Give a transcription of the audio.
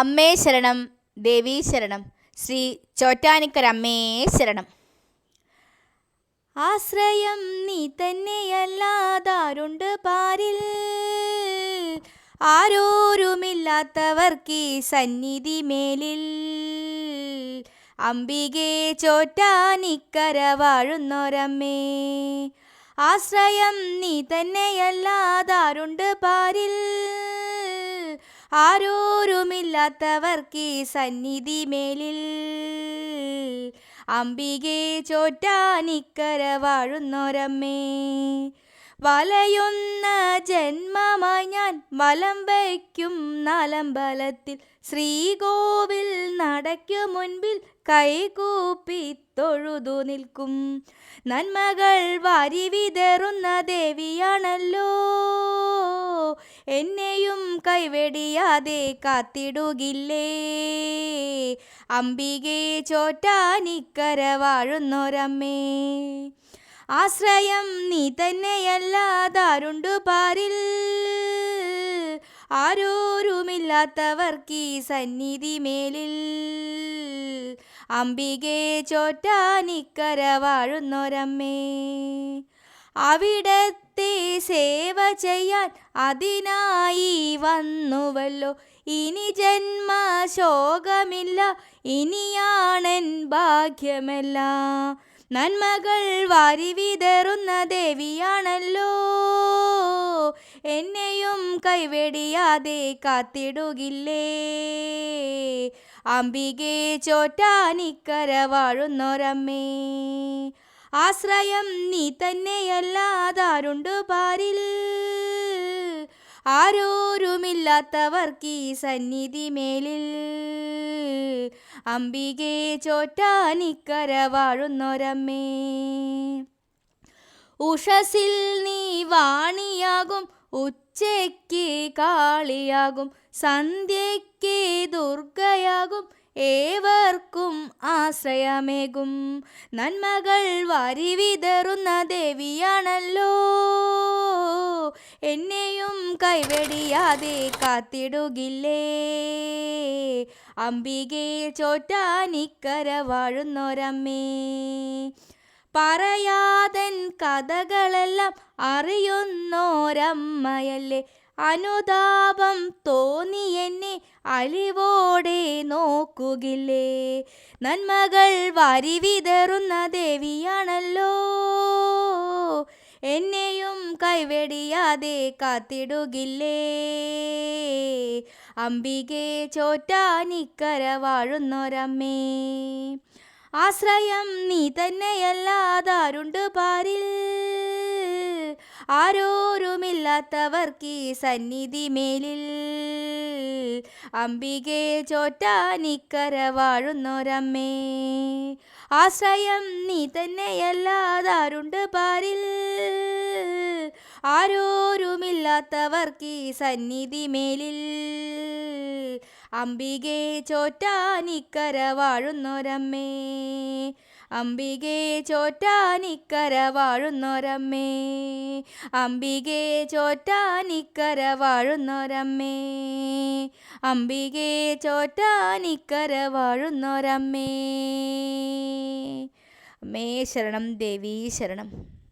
അമ്മേ ശരണം ദേവീ ശരണം ശ്രീ ചോറ്റാനിക്കരമ്മേ ശരണം. ആശ്രയം നീ തന്നെയല്ലാതാരുണ്ട് പാരിൽ. ആരോരുമില്ലാത്തവർക്ക് സന്നിധി മേലിൽ അംബികെ ചോറ്റാനിക്കര വാഴുന്നോരമ്മേ. ആശ്രയം നീ തന്നെയല്ലാതാരുണ്ട് പാരിൽ. ആരോരുമില്ലാത്തവർക്കീ സന്നിധി മേലിൽ അംബികെ ചോറ്റാനിക്കര വാഴുന്നോരമ്മേ. വലയുന്ന ജന്മമായി ഞാൻ വലം വയ്ക്കും നാലമ്പലത്തിൽ ശ്രീകോവിൽ നടയ്ക്കു മുൻപിൽ കൈകൂപ്പി തൊഴുതു നിൽക്കും. നന്മകൾ വാരി വിതറുന്ന ദേവിയാണല്ലോ. എന്നെയും കൈവെടിയാതെ കാത്തിടുകില്ലേ. അംബികേ ചോറ്റാനിക്കര വാഴുന്നോരമ്മേ. ആശ്രയം നീ തന്നെയല്ലാതാരുണ്ടു പാരിൽ. ആരോരുമില്ലാത്തവർക്കീ സന്നിധി മേലിൽ. അംബികെ ചോറ്റാനിക്കര വാഴുന്നൊരമ്മേ. അവിടത്തെ സേവ ചെയ്യാൻ അതിനായി വന്നുവല്ലോ. ഇനി ജന്മ ശോകമില്ല ഇനിയാണെൻ ഭാഗ്യമെല്ലാം. നന്മകൾ വാരി വിതറുന്ന ദേവിയാണല്ലോ. എന്നെയും കൈവെടിയാതെ കാത്തിടുകില്ലേ. അംബികെ ചോറ്റാനിക്കര വാഴുന്നോരമ്മേ. ആശ്രയം നീ തന്നെയല്ലാതാരുണ്ട് പാരിൽ. ആരോരുമില്ലാത്തവർക്കീ സന്നിധി മേലിൽ അംബികെ ചോറ്റാനിക്കര വാഴുന്നൊരമ്മേ. ഉഷസിൽ നീ വാണിയാകും ഉച്ചയ്ക്ക് കാളിയാകും സന്ധ്യയ്ക്ക് ദുർഗയാകും ഏവർക്കും ആശ്രയമേകും. നന്മകൾ വാരി വിതറുന്ന ദേവിയാണല്ലോ. എന്നെയും കൈവെടിയാതെ കാത്തിടുകില്ലേ. അംബികയിൽ ചോറ്റാനിക്കര വാഴുന്നൊരമ്മേ. പറയാതൻ കഥകളെല്ലാം അറിയുന്നോരമ്മയല്ലേ. അനുതാപം തോന്നി എന്നെ അലിവോടെ നോക്കുകില്ലേ? നന്മകൾ വരിവിതറുന്ന ദേവിയാണല്ലോ. എന്നെയും കൈവെടിയാതെ കാത്തിടുകില്ലേ? അംബികെ ചോറ്റാനിക്കര വാഴുന്നോരമ്മേ. ആശ്രയം നീ തന്നെയല്ലാതാരുണ്ട് പാരിൽ. ആരോരുമില്ലാത്തവർക്ക് സന്നിധി മേലിൽ അംബികെ ചോറ്റാനിക്കര വാഴുന്നോരമ്മേ ആശ്രയം നീ തന്നെയല്ലാതാരുണ്ട് പാരിൽ. ആരോരുമില്ലാത്തവർക്ക് സന്നിധി മേലിൽ അംബികെ ചോറ്റാനിക്കര വാഴുന്നോരമ്മേ. അംബികെ ചോറ്റാനിക്കര വാഴുന്നോരമ്മേ. അംബികെ ചോറ്റാനിക്കര വാഴുന്നോരമ്മേ. അംബികെ ചോറ്റാനിക്കര വാഴുന്നോരമ്മേ. അമ്മേ ശരണം ദേവീ ശരണം.